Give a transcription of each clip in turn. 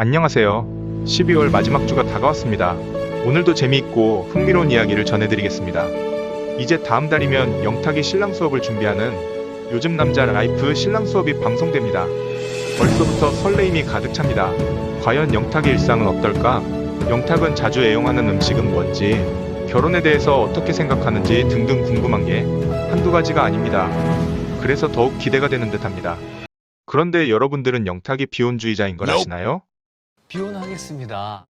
안녕하세요. 12월 마지막 주가 다가왔습니다. 오늘도 재미있고 흥미로운 이야기를 전해드리겠습니다. 이제 다음 달이면 영탁이 신랑 수업을 준비하는 요즘 남자 라이프 신랑 수업이 방송됩니다. 벌써부터 설레임이 가득 찹니다. 과연 영탁의 일상은 어떨까? 영탁은 자주 애용하는 음식은 뭔지, 결혼에 대해서 어떻게 생각하는지 등등 궁금한 게 한두 가지가 아닙니다. 그래서 더욱 기대가 되는 듯 합니다. 그런데 여러분들은 영탁이 비혼주의자인 걸 아시나요? 비혼하겠습니다.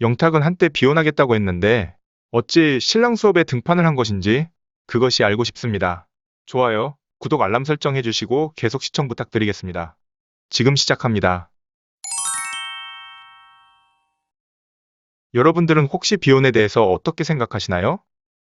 영탁은 한때 비혼하겠다고 했는데 어찌 신랑 수업에 등판을 한 것인지 그것이 알고 싶습니다. 좋아요, 구독 알람 설정 해주시고 계속 시청 부탁드리겠습니다. 지금 시작합니다. 여러분들은 혹시 비혼에 대해서 어떻게 생각하시나요?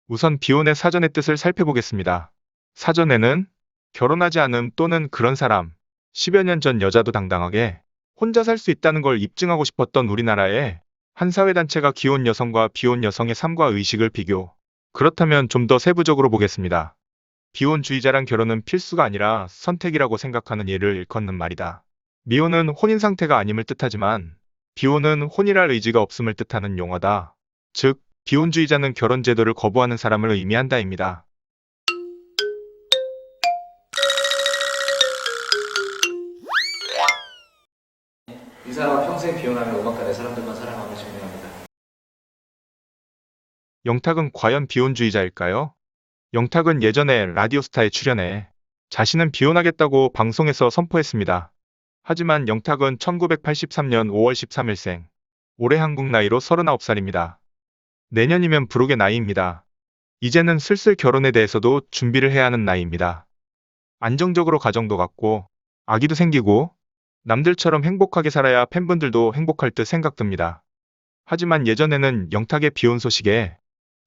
우선 비혼의 사전의 뜻을 살펴보겠습니다. 사전에는 결혼하지 않음 또는 그런 사람, 10여 년 전 여자도 당당하게 혼자 살 수 있다는 걸 입증하고 싶었던 우리나라에 한 사회단체가 기혼 여성과 비혼 여성의 삶과 의식을 비교. 그렇다면 좀 더 세부적으로 보겠습니다. 비혼주의자란 결혼은 필수가 아니라 선택이라고 생각하는 예를 일컫는 말이다. 미혼은 혼인 상태가 아님을 뜻하지만 비혼은 혼이랄 의지가 없음을 뜻하는 용어다. 즉, 비혼주의자는 결혼 제도를 거부하는 사람을 의미한다입니다. 사람은 평생 비혼하며 음악가 내 사람들만 사랑하며 증명합니다. 영탁은 과연 비혼주의자일까요? 영탁은 예전에 라디오스타에 출연해 자신은 비혼하겠다고 방송에서 선포했습니다. 하지만 영탁은 1983년 5월 13일생, 올해 한국 나이로 39살입니다. 내년이면 부록의 나이입니다. 이제는 슬슬 결혼에 대해서도 준비를 해야 하는 나이입니다. 안정적으로 가정도 갖고 아기도 생기고 남들처럼 행복하게 살아야 팬분들도 행복할 듯 생각됩니다. 하지만 예전에는 영탁의 비혼 소식에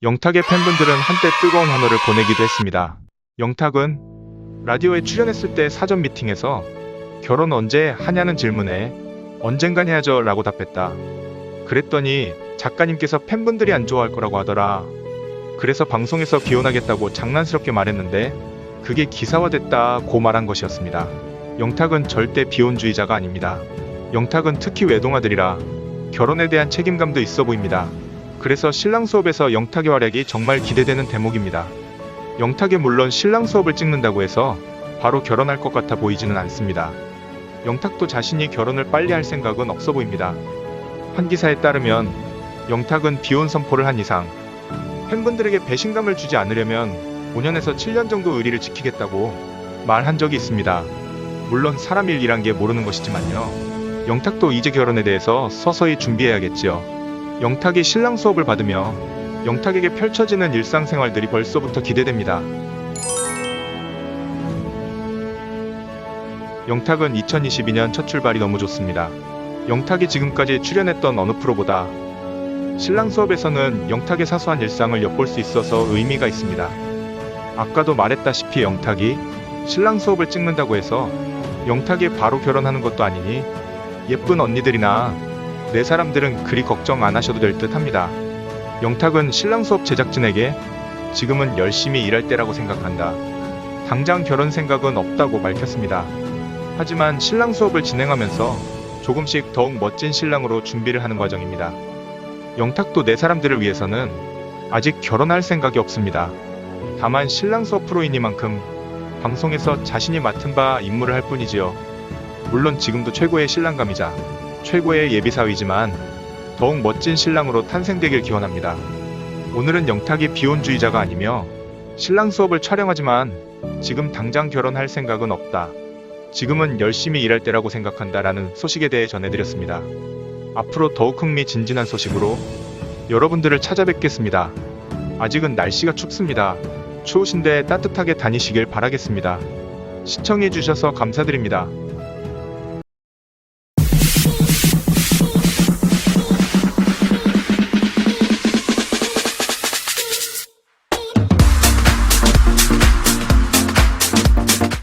영탁의 팬분들은 한때 뜨거운 환호를 보내기도 했습니다. 영탁은 라디오에 출연했을 때 사전 미팅에서 결혼 언제 하냐는 질문에 언젠간 해야죠 라고 답했다. 그랬더니 작가님께서 팬분들이 안 좋아할 거라고 하더라. 그래서 방송에서 비혼하겠다고 장난스럽게 말했는데 그게 기사화됐다고 말한 것이었습니다. 영탁은 절대 비혼주의자가 아닙니다. 영탁은 특히 외동아들이라 결혼에 대한 책임감도 있어 보입니다. 그래서 신랑 수업에서 영탁의 활약이 정말 기대되는 대목입니다. 영탁이 물론 신랑 수업을 찍는다고 해서 바로 결혼할 것 같아 보이지는 않습니다. 영탁도 자신이 결혼을 빨리 할 생각은 없어 보입니다. 한 기사에 따르면 영탁은 비혼 선포를 한 이상 팬분들에게 배신감을 주지 않으려면 5년에서 7년 정도 의리를 지키겠다고 말한 적이 있습니다. 물론 사람 일이란 게 모르는 것이지만요. 영탁도 이제 결혼에 대해서 서서히 준비해야겠지요. 영탁이 신랑 수업을 받으며 영탁에게 펼쳐지는 일상생활들이 벌써부터 기대됩니다. 영탁은 2022년 첫 출발이 너무 좋습니다. 영탁이 지금까지 출연했던 어느 프로보다 신랑 수업에서는 영탁의 사소한 일상을 엿볼 수 있어서 의미가 있습니다. 아까도 말했다시피 영탁이 신랑 수업을 찍는다고 해서 영탁이 바로 결혼하는 것도 아니니 예쁜 언니들이나 내 사람들은 그리 걱정 안 하셔도 될 듯 합니다. 영탁은 신랑 수업 제작진에게 지금은 열심히 일할 때라고 생각한다. 당장 결혼 생각은 없다고 밝혔습니다. 하지만 신랑 수업을 진행하면서 조금씩 더욱 멋진 신랑으로 준비를 하는 과정입니다. 영탁도 내 사람들을 위해서는 아직 결혼할 생각이 없습니다. 다만 신랑 수업 프로이니만큼 방송에서 자신이 맡은 바 임무를 할 뿐이지요. 물론 지금도 최고의 신랑감이자 최고의 예비사위지만 더욱 멋진 신랑으로 탄생되길 기원합니다. 오늘은 영탁이 비혼주의자가 아니며 신랑 수업을 촬영하지만 지금 당장 결혼할 생각은 없다. 지금은 열심히 일할 때라고 생각한다라는 소식에 대해 전해드렸습니다. 앞으로 더욱 흥미진진한 소식으로 여러분들을 찾아뵙겠습니다. 아직은 날씨가 춥습니다. 추우신데 따뜻하게 다니시길 바라겠습니다. 시청해주셔서 감사드립니다.